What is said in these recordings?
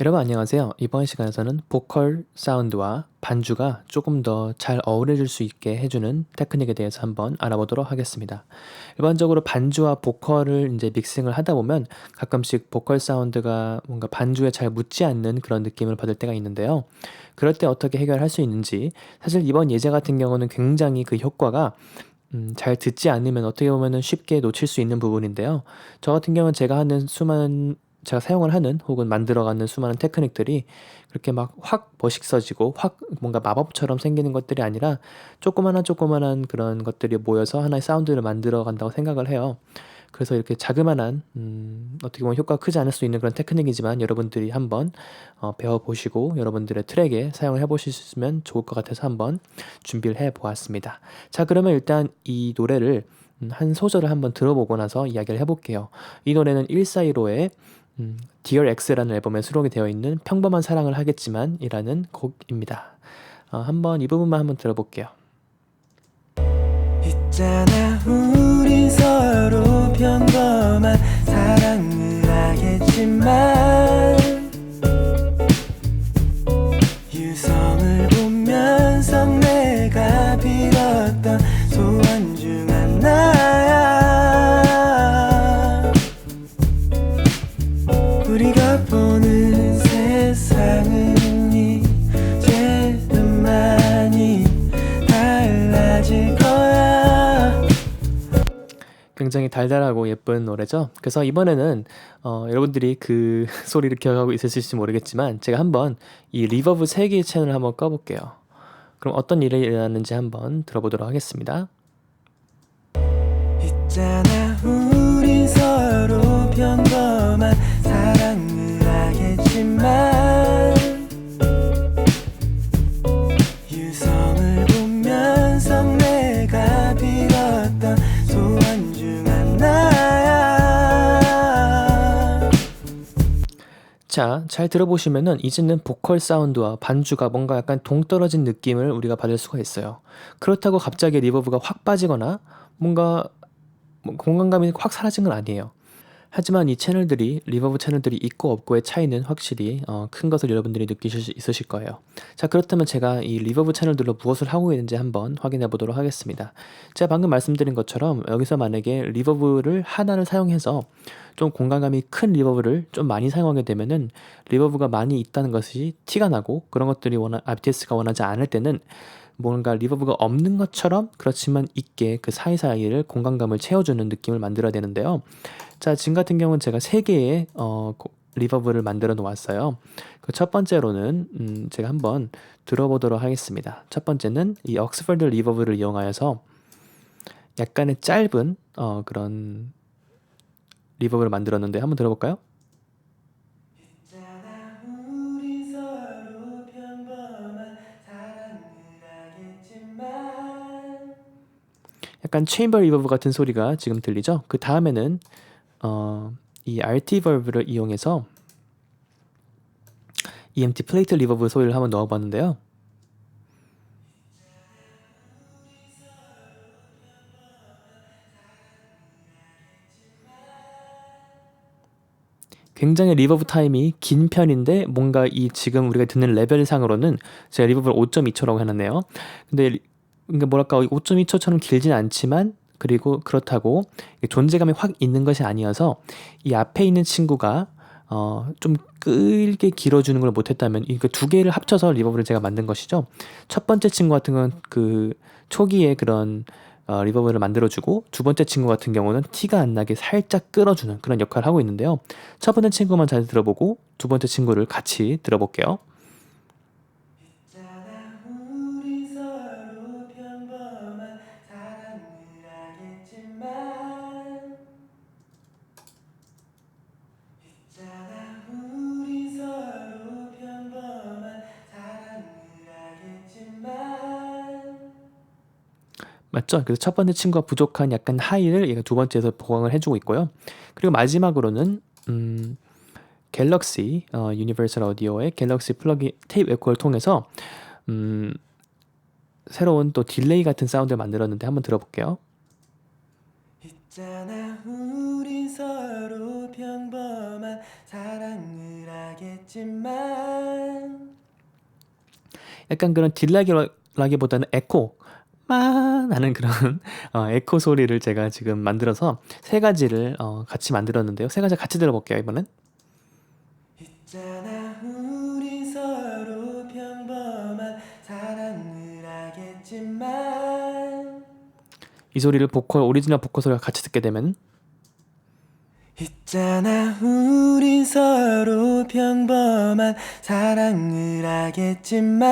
여러분 안녕하세요. 이번 시간에서는 보컬 사운드와 반주가 조금 더 잘 어우러질 수 있게 해주는 테크닉에 대해서 한번 알아보도록 하겠습니다. 일반적으로 반주와 보컬을 이제 믹싱을 하다 보면 가끔씩 보컬 사운드가 뭔가 반주에 잘 묻지 않는 그런 느낌을 받을 때가 있는데요. 그럴 때 어떻게 해결할 수 있는지 사실 이번 예제 같은 경우는 굉장히 그 효과가 음, 잘 듣지 않으면 어떻게 보면은 쉽게 놓칠 수 있는 부분인데요. 저 같은 경우는 제가 하는 수많은 제가 사용을 하는 혹은 만들어가는 수많은 테크닉들이 그렇게 막 확 멋있어지고 확 뭔가 마법처럼 생기는 것들이 아니라 조그마한 조그마한 그런 것들이 모여서 하나의 사운드를 만들어 간다고 생각을 해요. 그래서 이렇게 자그마한 음, 어떻게 보면 효과가 크지 않을 수 있는 그런 테크닉이지만 여러분들이 한번 어, 배워보시고 여러분들의 트랙에 사용을 해보시면 좋을 것 같아서 한번 준비를 해보았습니다. 자 그러면 일단 이 노래를 음, 한 소절을 한번 들어보고 나서 이야기를 해볼게요. 이 노래는 1415의 음, Dear X라는 앨범에 수록이 되어 있는 평범한 사랑을 하겠지만 이라는 곡입니다. 어, 한번 이 부분만 한번 들어볼게요. 있잖아 우린 서로 평범한 사랑을 하겠지만 굉장히 달달하고 예쁜 노래죠. 그래서 이번에는 어, 여러분들이 그 소리를 기억하고 있으실지 모르겠지만 제가 한번 이 리버브 3개의 채널을 한번 꺼볼게요. 그럼 어떤 일이 일어났는지 한번 들어보도록 하겠습니다. 있잖아 우린 서로 평범한 사랑을 하겠지만 자, 잘 들어보시면은 이제는 보컬 사운드와 반주가 뭔가 약간 동떨어진 느낌을 우리가 받을 수가 있어요. 그렇다고 갑자기 리버브가 확 빠지거나 뭔가 뭐 공간감이 확 사라진 건 아니에요. 하지만 이 채널들이 리버브 채널들이 있고 없고의 차이는 확실히 어, 큰 것을 여러분들이 느끼실 수 있으실 거예요. 자 그렇다면 제가 이 리버브 채널들로 무엇을 하고 있는지 한번 확인해 보도록 하겠습니다. 제가 방금 말씀드린 것처럼 여기서 만약에 리버브를 하나를 사용해서 좀 공간감이 큰 리버브를 좀 많이 사용하게 되면은 리버브가 많이 있다는 것이 티가 나고 그런 것들이 원하, RTS가 원하지 않을 때는 뭔가 리버브가 없는 것처럼 그렇지만 있게 그 사이사이를 공간감을 채워주는 느낌을 만들어야 되는데요. 자, 지금 같은 경우는 제가 세 개의 어, 고- 리버브를 만들어 놓았어요. 그 첫 번째로는 음, 제가 한번 들어보도록 하겠습니다. 첫 번째는 이 옥스퍼드 리버브를 이용하여서 약간의 짧은 어, 그런 리버브를 만들었는데 한번 들어볼까요? 약간 체인버 리버브 같은 소리가 지금 들리죠? 그 다음에는 어, 이 RT 버브를 이용해서 EMT 플레이트 리버브 소리를 한번 넣어봤는데요. 굉장히 리버브 타임이 긴 편인데 뭔가 이 지금 우리가 듣는 레벨상으로는 제가 리버브를 5.2초라고 해놨네요. 근데 리- 그러니까 뭐랄까 5.2초처럼 길진 않지만 그리고 그렇다고 존재감이 확 있는 것이 아니어서 이 앞에 있는 친구가 어, 좀 끌게 길어주는 걸 못했다면 이그 두 개를 합쳐서 리버브를 제가 만든 것이죠. 첫 번째 친구 같은 건 그 초기에 그런 어, 리버브를 만들어주고 두 번째 친구 같은 경우는 티가 안 나게 살짝 끌어주는 그런 역할을 하고 있는데요. 첫 번째 친구만 잘 들어보고 두 번째 친구를 같이 들어볼게요. 맞죠? 그래서 첫 번째 친구가 부족한 약간 하이를 얘가 두 번째에서 보강을 해주고 있고요. 그리고 마지막으로는 음, 갤럭시 어, 유니버설 오디오의 갤럭시 플러기 테이프 에코를 통해서 음, 새로운 또 딜레이 같은 사운드를 만들었는데 한번 들어볼게요. 있잖아 우린 서로 평범한 사랑을 하겠지만 약간 그런 딜라기라기보다는 에코 만 하는 그런 어, 에코 소리를 제가 지금 만들어서 세 가지를 어, 같이 만들었는데요. 세 가지 같이 들어볼게요. 이번엔 이 소리를 보컬 오리지널 보컬 소리가 같이 듣게 되면 있잖아 우린 서로 평범한 사랑을 하겠지만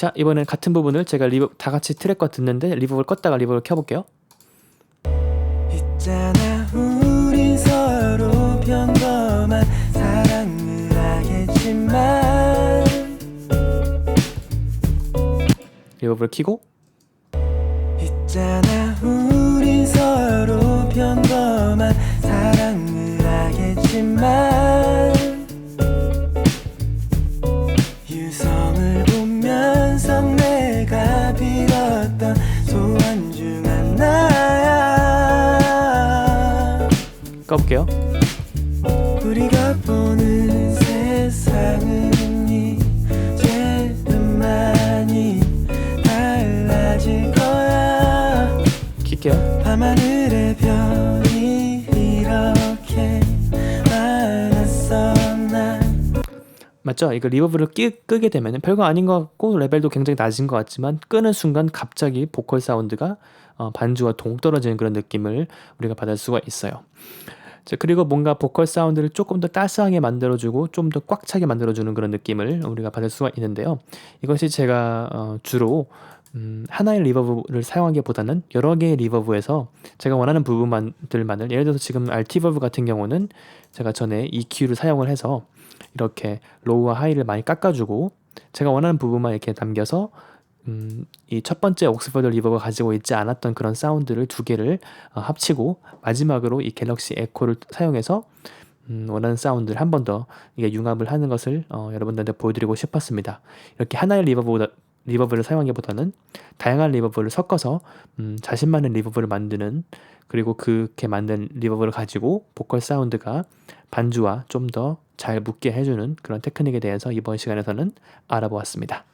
자 이번엔 같은 부분을 제가 리버 다 같이 트랙과 듣는데 리버브를 껐다가 켜볼게요. 평범한 사랑을 하겠지만 리버브를 켜고 있잖아 꺼볼게요. 우리가 보는 세상은 이제는 많이 달라질 거야 킬게요. 밤하늘의 별이 이렇게 많았어 난 맞죠? 이거 리버브를 끼, 끄게 되면 별거 아닌 것 같고 레벨도 굉장히 낮은 것 같지만 끄는 순간 갑자기 보컬 사운드가 어, 반주와 동떨어지는 그런 느낌을 우리가 받을 수가 있어요. 자, 그리고 뭔가 보컬 사운드를 조금 더 따스하게 만들어주고 좀 더 꽉 차게 만들어주는 그런 느낌을 우리가 받을 수가 있는데요. 이것이 제가 어, 주로 음, 하나의 리버브를 사용하기보다는 여러 개의 리버브에서 제가 원하는 부분들만을 예를 들어서 지금 알티버브 같은 경우는 제가 전에 EQ를 사용을 해서 이렇게 로우와 하이를 많이 깎아주고 제가 원하는 부분만 이렇게 남겨서 음, 이 첫 번째 옥스퍼드 리버가 가지고 있지 않았던 그런 사운드를 두 개를 어, 합치고 마지막으로 이 갤럭시 에코를 사용해서 음, 원하는 사운드를 한 번 더 이게 융합을 하는 것을 어, 여러분들한테 보여드리고 싶었습니다. 이렇게 하나의 리버보다 리버브를 사용하기보다는 다양한 리버브를 섞어서 음, 자신만의 리버브를 만드는 그리고 그렇게 만든 리버브를 가지고 보컬 사운드가 반주와 좀 더잘 붙게 해주는 그런 테크닉에 대해서 이번 시간에서는 알아보았습니다.